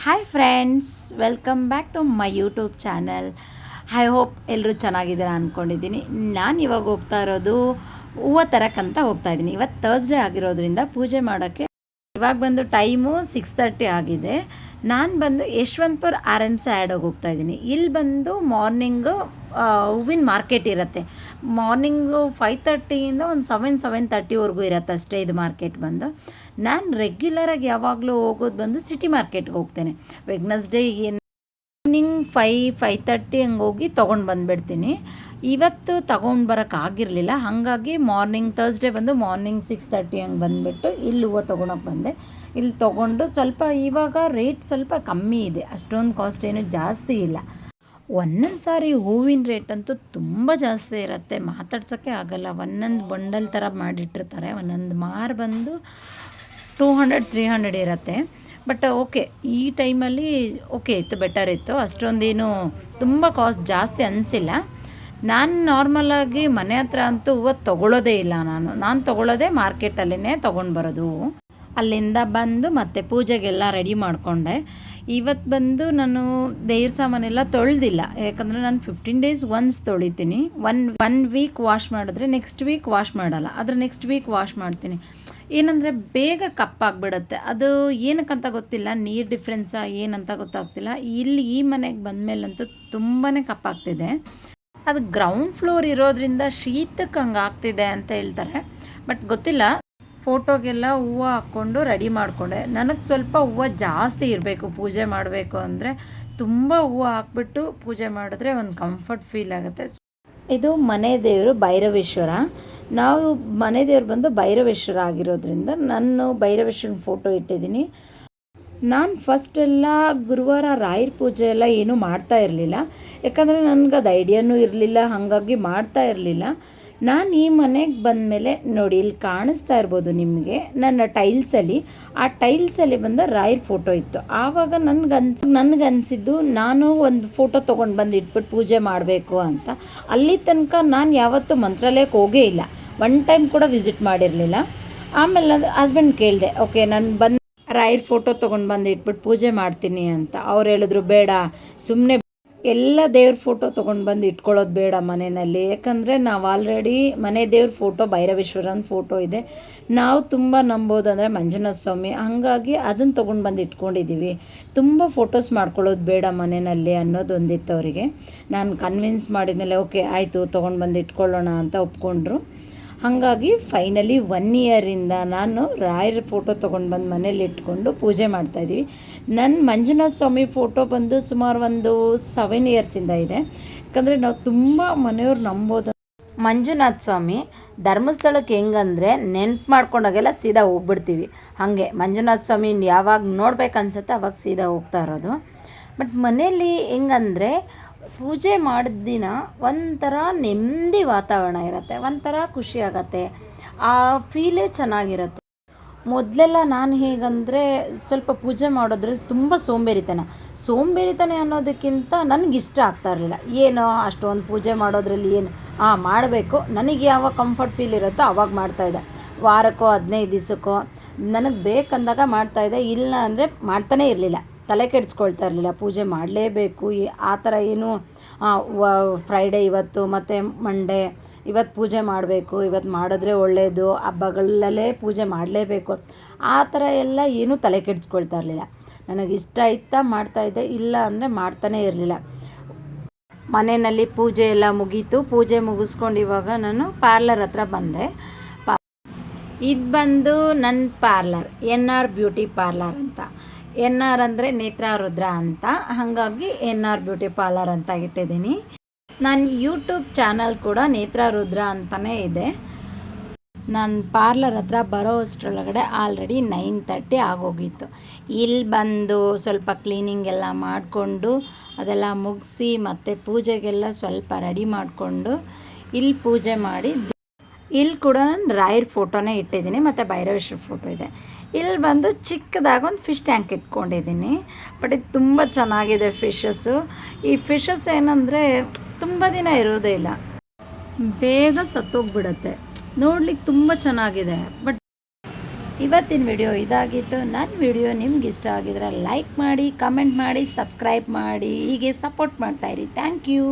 Hi friends welcome back to my YouTube channel I hope ಎಲ್ಲರೂ ಚೆನ್ನಾಗಿದ್ದೀರಾ ಅಂದ್ಕೊಂಡಿದ್ದೀನಿ ನಾನು ಇವಾಗ ಹೋಗ್ತಾ ಇರೋದು ಹೂವು ತರಕ್ಕಂತ ಹೋಗ್ತಾ ಇದ್ದೀನಿ. ಇವತ್ತು ಥರ್ಸ್ಡೇ ಆಗಿರೋದ್ರಿಂದ ಪೂಜೆ ಮಾಡೋಕ್ಕೆ ಇವಾಗ ಬಂದು ಟೈಮು ಸಿಕ್ಸ್ ತರ್ಟಿ ಆಗಿದೆ. ನಾನು ಬಂದು Yeshwanthpur R M C yard ಹೋಗ್ತಾ ಇದ್ದೀನಿ. ಇಲ್ಲಿ ಬಂದು ಮಾರ್ನಿಂಗು ಹೂವಿನ ಮಾರ್ಕೆಟ್ ಇರುತ್ತೆ. ಮಾರ್ನಿಂಗು ಫೈವ್ ತರ್ಟಿಯಿಂದ ಒಂದು ಸೆವೆನ್ ಸೆವೆನ್ ತರ್ಟಿವರೆಗೂ ಇರುತ್ತೆ ಅಷ್ಟೇ ಇದು ಮಾರ್ಕೆಟ್ ಬಂದು. ನಾನು ರೆಗ್ಯುಲರಾಗಿ ಯಾವಾಗಲೂ ಹೋಗೋದು ಬಂದು ಸಿಟಿ ಮಾರ್ಕೆಟ್ಗೆ ಹೋಗ್ತೇನೆ. Wednesday evening five five thirty ಹಂಗೆ ಹೋಗಿ ತೊಗೊಂಡು ಬಂದುಬಿಡ್ತೀನಿ. ಇವತ್ತು ತೊಗೊಂಡು ಬರೋಕ್ಕಾಗಿರಲಿಲ್ಲ ಹಾಗಾಗಿ ಮಾರ್ನಿಂಗ್ ತರ್ಸ್ಡೇ ಬಂದು ಮಾರ್ನಿಂಗ್ ಸಿಕ್ಸ್ ತರ್ಟಿ ಹಂಗೆ ಬಂದುಬಿಟ್ಟು ಇಲ್ಲಿ ಹೂವು ತೊಗೊಳಕ್ಕೆ ಬಂದೆ. ಇಲ್ಲಿ ತೊಗೊಂಡು ಸ್ವಲ್ಪ ಇವಾಗ ರೇಟ್ ಸ್ವಲ್ಪ ಕಮ್ಮಿ ಇದೆ. ಅಷ್ಟೊಂದು ಕಾಸ್ಟ್ ಏನು ಜಾಸ್ತಿ ಇಲ್ಲ. ಒಂದೊಂದು ಸಾರಿ ಹೂವಿನ ರೇಟ್ ಅಂತೂ ತುಂಬ ಜಾಸ್ತಿ ಇರುತ್ತೆ. ಮಾತಾಡ್ಸೋಕ್ಕೆ ಆಗಲ್ಲ. ಒಂದೊಂದು ಬಂಡಲ್ ಥರ ಮಾಡಿಟ್ಟಿರ್ತಾರೆ. ಒಂದೊಂದು ಮಾರು ಬಂದು ಟೂ ಹಂಡ್ರೆಡ್, ತ್ರೀ ಹಂಡ್ರೆಡ್ ಇರುತ್ತೆ. ಬಟ್ ಓಕೆ ಈ ಟೈಮಲ್ಲಿ ಓಕೆ ಇತ್ತು ಬೆಟರ್ ಇತ್ತು. ಅಷ್ಟೊಂದೇನು ತುಂಬ ಕಾಸ್ಟ್ ಜಾಸ್ತಿ ಅನಿಸಿಲ್ಲ. ನಾನು ನಾರ್ಮಲಾಗಿ ಮನೆ ಹತ್ರ ಅಂತೂ ಹೂವು ತೊಗೊಳ್ಳೋದೇ ಇಲ್ಲ ನಾನು. ನಾನು ತೊಗೊಳ್ಳೋದೇ ಮಾರ್ಕೆಟಲ್ಲೇ ತೊಗೊಂಡು ಬರೋದು. ಅಲ್ಲಿಂದ ಬಂದು ಮತ್ತೆ ಪೂಜೆಗೆಲ್ಲ ರೆಡಿ ಮಾಡಿಕೊಂಡೆ. ಇವತ್ತು ಬಂದು ನಾನು ದೇವ್ರ ಸಾಮಾನೆಲ್ಲ ತೊಳೆದಿಲ್ಲ. ಯಾಕಂದರೆ ನಾನು ಫಿಫ್ಟೀನ್ ಡೇಸ್ ಒನ್ಸ್ ತೊಳಿತೀನಿ. ಒನ್ ಒನ್ ವೀಕ್ ವಾಶ್ ಮಾಡಿದ್ರೆ ನೆಕ್ಸ್ಟ್ ವೀಕ್ ವಾಶ್ ಮಾಡಲ್ಲ. ಆದರೆ ನೆಕ್ಸ್ಟ್ ವೀಕ್ ವಾಶ್ ಮಾಡ್ತೀನಿ. ಏನಂದರೆ ಬೇಗ ಕಪ್ಪಾಗ್ಬಿಡುತ್ತೆ. ಅದು ಏನಕ್ಕಂತ ಗೊತ್ತಿಲ್ಲ, ನೀರು ಡಿಫ್ರೆನ್ಸಾ ಏನಂತ ಗೊತ್ತಾಗ್ತಿಲ್ಲ. ಇಲ್ಲಿ ಈ ಮನೆಗೆ ಬಂದಮೇಲಂತೂ ತುಂಬಾ ಕಪ್ಪಾಗ್ತಿದೆ. ಅದು ಗ್ರೌಂಡ್ ಫ್ಲೋರ್ ಇರೋದ್ರಿಂದ ಶೀತಕ್ಕೆ ಹಂಗೆ ಆಗ್ತಿದೆ ಅಂತ ಹೇಳ್ತಾರೆ. ಬಟ್ ಗೊತ್ತಿಲ್ಲ ಫೋಟೋಗೆಲ್ಲ ಹೂವು ಹಾಕ್ಕೊಂಡು ರೆಡಿ ಮಾಡಿಕೊಂಡೆ. ನನಗೆ ಸ್ವಲ್ಪ ಹೂವು ಜಾಸ್ತಿ ಇರಬೇಕು, ಪೂಜೆ ಮಾಡಬೇಕು ಅಂದರೆ ತುಂಬ ಹೂವು ಹಾಕ್ಬಿಟ್ಟು ಪೂಜೆ ಮಾಡಿದ್ರೆ ಒಂದು ಕಂಫರ್ಟ್ ಫೀಲ್ ಆಗುತ್ತೆ. ಇದು ಮನೆ ದೇವರು ಭೈರವೇಶ್ವರ. ನಾವು ಮನೆ ದೇವ್ರು ಬಂದು ಭೈರವೇಶ್ವರ ಆಗಿರೋದ್ರಿಂದ ನಾನು ಭೈರವೇಶ್ವರನ ಫೋಟೋ ಇಟ್ಟಿದ್ದೀನಿ. ನಾನು ಫಸ್ಟ್ ಎಲ್ಲ ಗುರುವಾರ ರಾಯರ ಪೂಜೆ ಎಲ್ಲ ಏನೂ ಮಾಡ್ತಾ ಇರಲಿಲ್ಲ. ಯಾಕಂದರೆ ನನಗೆ ಅದು ಐಡಿಯಾನೂ ಇರಲಿಲ್ಲ, ಹಾಗಾಗಿ ಮಾಡ್ತಾ ಇರಲಿಲ್ಲ. ನಾನು ಈ ಮನೆಗೆ ಬಂದಮೇಲೆ ನೋಡಿ, ಇಲ್ಲಿ ಕಾಣಿಸ್ತಾ ಇರ್ಬೋದು ನಿಮಗೆ ನನ್ನ ಟೈಲ್ಸಲ್ಲಿ ಆ ಟೈಲ್ಸಲ್ಲಿ ಬಂದ ರಾಯರ ಫೋಟೋ ಇತ್ತು. ಆವಾಗ ನನಗನ್ಸ್ ನನಗನ್ಸಿದ್ದು ನಾನು ಒಂದು ಫೋಟೋ ತೊಗೊಂಡು ಬಂದು ಇಟ್ಬಿಟ್ಟು ಪೂಜೆ ಮಾಡಬೇಕು ಅಂತ. ಅಲ್ಲಿ ತನಕ ನಾನು ಯಾವತ್ತೂ ಮಂತ್ರಾಲಯಕ್ಕೆ ಹೋಗೇ ಇಲ್ಲ. ಒನ್ ಟೈಮ್ ಕೂಡ ವಿಸಿಟ್ ಮಾಡಿರಲಿಲ್ಲ. ಆಮೇಲೆ ನನ್ನ ಹಸ್ಬೆಂಡ್ ಕೇಳಿದೆ ಓಕೆ ನಾನು ಬಂದು ರಾಯರ್ ಫೋಟೋ ತೊಗೊಂಡು ಬಂದು ಇಟ್ಬಿಟ್ಟು ಪೂಜೆ ಮಾಡ್ತೀನಿ ಅಂತ. ಅವ್ರು ಹೇಳಿದ್ರು, ಬೇಡ ಸುಮ್ಮನೆ ಎಲ್ಲ ದೇವ್ರ ಫೋಟೋ ತೊಗೊಂಡು ಬಂದು ಇಟ್ಕೊಳ್ಳೋದು ಬೇಡ ಮನೆಯಲ್ಲಿ. ಯಾಕಂದರೆ ನಾವು ಆಲ್ರೆಡಿ ಮನೆ ದೇವ್ರ ಫೋಟೋ ಭೈರವೇಶ್ವರನ ಫೋಟೋ ಇದೆ. ನಾವು ತುಂಬ ನಂಬೋದಂದರೆ ಮಂಜುನಾಥ ಸ್ವಾಮಿ ಹಾಗಾಗಿ ಅದನ್ನು ತೊಗೊಂಡು ಬಂದು ಇಟ್ಕೊಂಡಿದ್ದೀವಿ ತುಂಬ ಫೋಟೋಸ್ ಮಾಡ್ಕೊಳ್ಳೋದು ಬೇಡ ಮನೆಯಲ್ಲಿ ಅನ್ನೋದು ಒಂದಿತ್ತು ಅವರಿಗೆ. ನಾನು ಕನ್ವಿನ್ಸ್ ಮಾಡಿದ್ಮೇಲೆ ಓಕೆ ಆಯಿತು, ತೊಗೊಂಡು ಬಂದು ಇಟ್ಕೊಳ್ಳೋಣ ಅಂತ ಒಪ್ಕೊಂಡ್ರು. ಹಾಗಾಗಿ ಫೈನಲಿ ಒನ್ ಇಯರಿಂದ ನಾನು ರಾಯರ ಫೋಟೋ ತೊಗೊಂಡು ಬಂದು ಮನೇಲಿ ಇಟ್ಕೊಂಡು ಪೂಜೆ ಮಾಡ್ತಾಯಿದ್ದೀವಿ ನನ್ನ ಮಂಜುನಾಥ ಸ್ವಾಮಿ ಫೋಟೋ ಬಂದು ಸುಮಾರು ಒಂದು ಸೆವೆನ್ ಇಯರ್ಸಿಂದ ಇದೆ ಯಾಕಂದರೆ ನಾವು ತುಂಬ ಮನೆಯವ್ರು ನಂಬೋದು. ಮಂಜುನಾಥ ಸ್ವಾಮಿ ಧರ್ಮಸ್ಥಳಕ್ಕೆ ಹೆಂಗಂದರೆ ನೆನ್ಪು ಮಾಡ್ಕೊಂಡಾಗೆಲ್ಲ ಸೀದಾ ಹೋಗ್ಬಿಡ್ತೀವಿ. ಹಾಗೆ ಮಂಜುನಾಥ ಸ್ವಾಮಿ ಯಾವಾಗ ನೋಡ್ಬೇಕನ್ಸುತ್ತೆ ಅವಾಗ ಸೀದಾ ಹೋಗ್ತಾ ಇರೋದು. ಬಟ್ ಮನೇಲಿ ಹೆಂಗಂದರೆ ಪೂಜೆ ಮಾಡಿದ ದಿನ ಒಂಥರ ನೆಮ್ಮದಿ ವಾತಾವರಣ ಇರುತ್ತೆ, ಒಂಥರ ಖುಷಿ ಆಗತ್ತೆ, ಆ ಫೀಲೇ ಚೆನ್ನಾಗಿರುತ್ತೆ. ಮೊದಲೆಲ್ಲ ನಾನು ಹೇಗಂದರೆ ಸ್ವಲ್ಪ ಪೂಜೆ ಮಾಡೋದ್ರಲ್ಲಿ ತುಂಬ ಸೋಂಬೇರಿತನ. ಸೋಂಬೇರಿತನ ಅನ್ನೋದಕ್ಕಿಂತ ನನಗೆ ಇಷ್ಟ ಆಗ್ತಾ ಇರಲಿಲ್ಲ. ಏನು ಅಷ್ಟೊಂದು ಪೂಜೆ ಮಾಡೋದ್ರಲ್ಲಿ ಏನು ಹಾಂ ಮಾಡಬೇಕು, ನನಗೆ ಯಾವಾಗ ಕಂಫರ್ಟ್ ಫೀಲ್ ಇರುತ್ತೋ ಅವಾಗ ಮಾಡ್ತಾಯಿದ್ದೆ ವಾರಕ್ಕೋ, ಹದಿನೈದು ದಿವಸಕ್ಕೋ, ನನಗೆ ಬೇಕಂದಾಗ ಮಾಡ್ತಾಯಿದ್ದೆ ಇಲ್ಲ ಅಂದರೆ ಮಾಡ್ತಾನೇ ಇರಲಿಲ್ಲ. ತಲೆ ಕೆಡಿಸ್ಕೊಳ್ತಾ ಇರಲಿಲ್ಲ, ಪೂಜೆ ಮಾಡಲೇಬೇಕು. ಆ ಥರ ಏನು ಫ್ರೈಡೇ ಇವತ್ತು ಮತ್ತು ಮಂಡೇ ಇವತ್ತು ಪೂಜೆ ಮಾಡಬೇಕು, ಇವತ್ತು ಮಾಡಿದ್ರೆ ಒಳ್ಳೆಯದು ಹಬ್ಬಗಳಲ್ಲೇ ಪೂಜೆ ಮಾಡಲೇಬೇಕು. ಆ ಥರ ಎಲ್ಲ ಏನೂ ತಲೆ ಕೆಡಿಸ್ಕೊಳ್ತಾ ಇರಲಿಲ್ಲ. ನನಗೆ ಇಷ್ಟ ಮಾಡ್ತಾ ಇದ್ದೆ, ಇಲ್ಲ ಅಂದರೆ ಮಾಡ್ತಾನೇ ಇರಲಿಲ್ಲ. ಮನೆಯಲ್ಲಿ ಪೂಜೆ ಎಲ್ಲ ಮುಗೀತು. ಪೂಜೆ ಮುಗಿಸ್ಕೊಂಡು ಇವಾಗ ನಾನು ಪಾರ್ಲರ್ ಹತ್ರ ಬಂದೆ. ಇದು ಬಂದು ನನ್ನ parlour N R beauty parlour ಅಂತ. ಎನ್ ಆರ್ ಅಂದರೆ ನೇತ್ರಾರುದ್ರ ಅಂತ. ಹಾಗಾಗಿ ಎನ್ ಆರ್ ಬ್ಯೂಟಿ ಪಾರ್ಲರ್ ಅಂತ ಇಟ್ಟಿದ್ದೀನಿ. ನನ್ನ ಯೂಟ್ಯೂಬ್ ಚಾನಲ್ ಕೂಡ ನೇತ್ರಾ ರುದ್ರ ಅಂತಲೇ ಇದೆ. ನನ್ನ ಪಾರ್ಲರ್ ಹತ್ರ ಬರೋ ಅಷ್ಟರೊಳಗಡೆ ಆಲ್ರೆಡಿ ನೈನ್ ತರ್ಟಿ ಆಗೋಗಿತ್ತು. ಇಲ್ಲಿ ಬಂದು ಸ್ವಲ್ಪ ಕ್ಲೀನಿಂಗ್ ಎಲ್ಲ ಮಾಡಿಕೊಂಡು, ಅದೆಲ್ಲ ಮುಗಿಸಿ ಮತ್ತು ಪೂಜೆಗೆಲ್ಲ ಸ್ವಲ್ಪ ರೆಡಿ ಮಾಡಿಕೊಂಡು ಇಲ್ಲಿ ಪೂಜೆ ಮಾಡಿ ಇಲ್ಲಿ ಕೂಡ ನಾನು ರಾಯರ್ ಫೋಟೋನೇ ಇಟ್ಟಿದ್ದೀನಿ, ಮತ್ತು ಭೈರವೇಶ್ವರ ಫೋಟೋ ಇದೆ. ಇಲ್ಲಿ ಬಂದು ಚಿಕ್ಕದಾಗಿ ಒಂದು ಫಿಶ್ ಟ್ಯಾಂಕ್ ಇಟ್ಕೊಂಡಿದ್ದೀನಿ ಬಟ್ ಇದು ತುಂಬ ಚೆನ್ನಾಗಿದೆ ಫಿಶಸ್ಸು ಈ ಫಿಶಸ್ ಏನಂದರೆ ತುಂಬ ದಿನ ಇರೋದೇ ಇಲ್ಲ. ಬೇಗ ಸತ್ತೋಗ್ಬಿಡುತ್ತೆ. ನೋಡ್ಲಿಕ್ಕೆ ತುಂಬ ಚೆನ್ನಾಗಿದೆ ಬಟ್ ಇವತ್ತಿನ ವಿಡಿಯೋ ಇದಾಗಿತ್ತು. ನನ್ನ ವಿಡಿಯೋ ನಿಮ್ಗೆ ಇಷ್ಟ ಆಗಿದ್ರೆ ಲೈಕ್ ಮಾಡಿ ಕಮೆಂಟ್ ಮಾಡಿ ಸಬ್ಸ್ಕ್ರೈಬ್ ಮಾಡಿ. ಹೀಗೆ ಸಪೋರ್ಟ್ ಮಾಡ್ತಾಯಿರಿ ಥ್ಯಾಂಕ್ ಯು